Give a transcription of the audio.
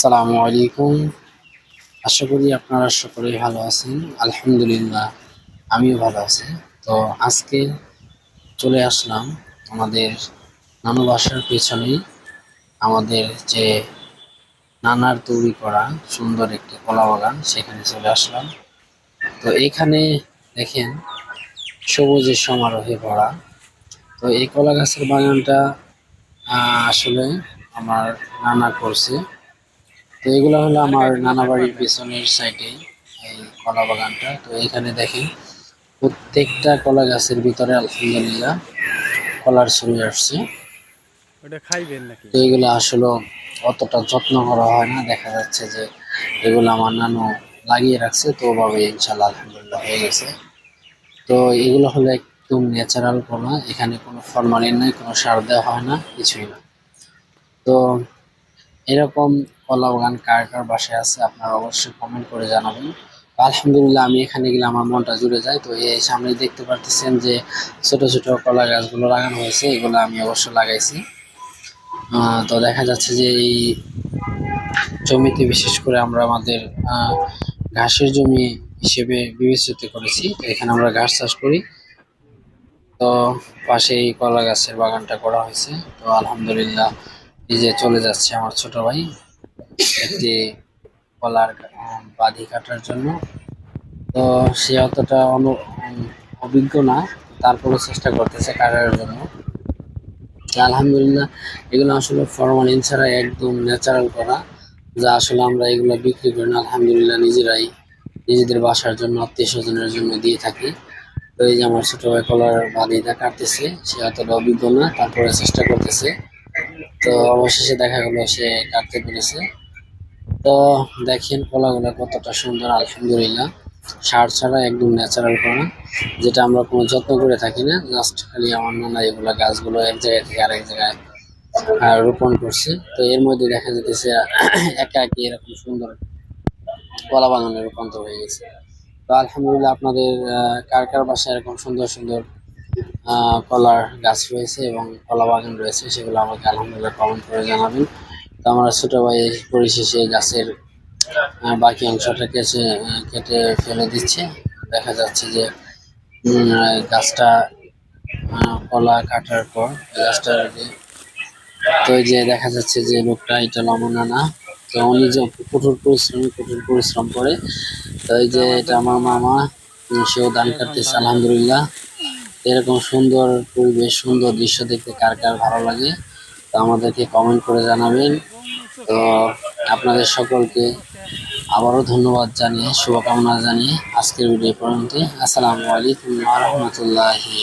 আসসালামু আলাইকুম। আশা করি আপনারা সকলেই ভালো আছেন। আলহামদুলিল্লাহ, আমিও ভালো আছি। তো আজকে চলে আসলাম আমাদের নানু বাসার পেছনেই আমাদের যে নানার তৈরি করা সুন্দর একটি কলা বাগান, সেখানে চলে আসলাম। তো এইখানে দেখেন সবুজের সমারোহে ভরা। তো এই কলা গাছের বাগানটা আসলে আমার নানা করছে। তো এগুলো হলো আমার নানা বাড়ির পেছনের সাইডে এই কলা বাগানটা। তো এখানে দেখি প্রত্যেকটা কলা গাছের ভিতরে আলহামদুলিল্লাহ কলার ছড়িয়ে আসছে। ওটা খাইবেন নাকি? তো এগুলো আসলে অতটা যত্ন করা হয় না। দেখা যাচ্ছে যে এগুলো আমার নানু লাগিয়ে রাখছে তো ওভাবে ইনশাল্লাহ আলহামদুলিল্লাহ হয়ে গেছে। তো এগুলো হলো একদম ন্যাচারাল কলা এখানে কোনো ফরমালিন নাই কোনো সার দেওয়া হয় না কিছুই না। তো এরকম কলা বাগান কার কার বাসায় আছে আপনারা অবশ্যই কমেন্ট করে জানাবেন। আলহামদুলিল্লাহ আমি এখানে গেলে আমার মনটা জুড়ে যায়। তো এই সামনে দেখতে পারতেছেন যে ছোট ছোট কলা গাছগুলো লাগানো হয়েছে, এগুলো আমি অবশ্য লাগাইছি। তো দেখা যাচ্ছে যে এই জমিতে বিশেষ করে আমরা আমাদের ঘাসের জমি হিসেবে বিবেচিত করেছি। তো এখানে আমরা ঘাস চাষ করি। তো পাশে এই কলা গাছের বাগানটা করা হয়েছে। তো আলহামদুলিল্লাহ এই যে চলে যাচ্ছে আমার ছোট ভাই। একটি কলার বাঁধি কাটার জন্য। তো সে অতটা অনু অভিজ্ঞ না তারপরে চেষ্টা করতেছে কাটার জন্য। আলহামদুলিল্লাহ, এগুলো আসলে ফরমালিন ছাড়া একদম ন্যাচারাল করা, যা আসলে আমরা এগুলো বিক্রি করি না। আলহামদুলিল্লাহ নিজেরাই নিজেদের বাসার জন্য, আত্মীয় স্বজনের জন্য দিয়ে থাকি। তো এই যে আমার ছোট ভাই কলার বাদিটা কাটতেছে, সে অতটা অভিজ্ঞ না তারপরে চেষ্টা করতেছে। তো অবশেষে দেখা গেলো সে কাটতে পেরেছে। তো দেখেন কলাগুলো কতটা সুন্দর, আলহামদুলিল্লাহ। সার ছাড়া একদম ন্যাচারাল করা যেটা আমরা কোনো যত্ন করে থাকি না জাস্ট খালি আমার নানা এগুলা গাছগুলো এক জায়গা থেকে আরেক জায়গায় রোপণ করছে। তো এর মধ্যে দেখা যেতেছে একা একি এরকম সুন্দর কলা বাগানে রূপান্তর হয়ে গেছে। তো আলহামদুলিল্লাহ আপনাদের কার কার বাসায় এরকম সুন্দর সুন্দর কলার গাছ রয়েছে এবং কলা বাগান রয়েছে, সেগুলো আমাকে আলহামদুলিল্লাহ কমেন্ট করে জানাবেন। তো আমরা ছোট ভাই পরিশেষে গাছের বাকি অংশটা কেটে কেটে ফেলে দিচ্ছে। দেখা যাচ্ছে যে গাছটা কলা কাটার পর গাছটা তো যে দেখা যাচ্ছে যে লোকটা এটা লমনা না। তো উনি যে কঠোর পরিশ্রমী, কঠোর পরিশ্রম করে, তো এই যে এটা আমার মামা সেও দান করতেছে আলহামদুলিল্লাহ। এরকম সুন্দর পরিবেশ, সুন্দর দৃশ্য দেখতে কার কার ভালো লাগে? তো আমাদেরকে কমেন্ট করে জানাবেন। তো আপনাদের সকলকে আবারও ধন্যবাদ জানিয়ে, শুভকামনা জানিয়ে আজকের ভিডিও পর্যন্ত আসসালামু আলাইকুম রহমতুল্লাহি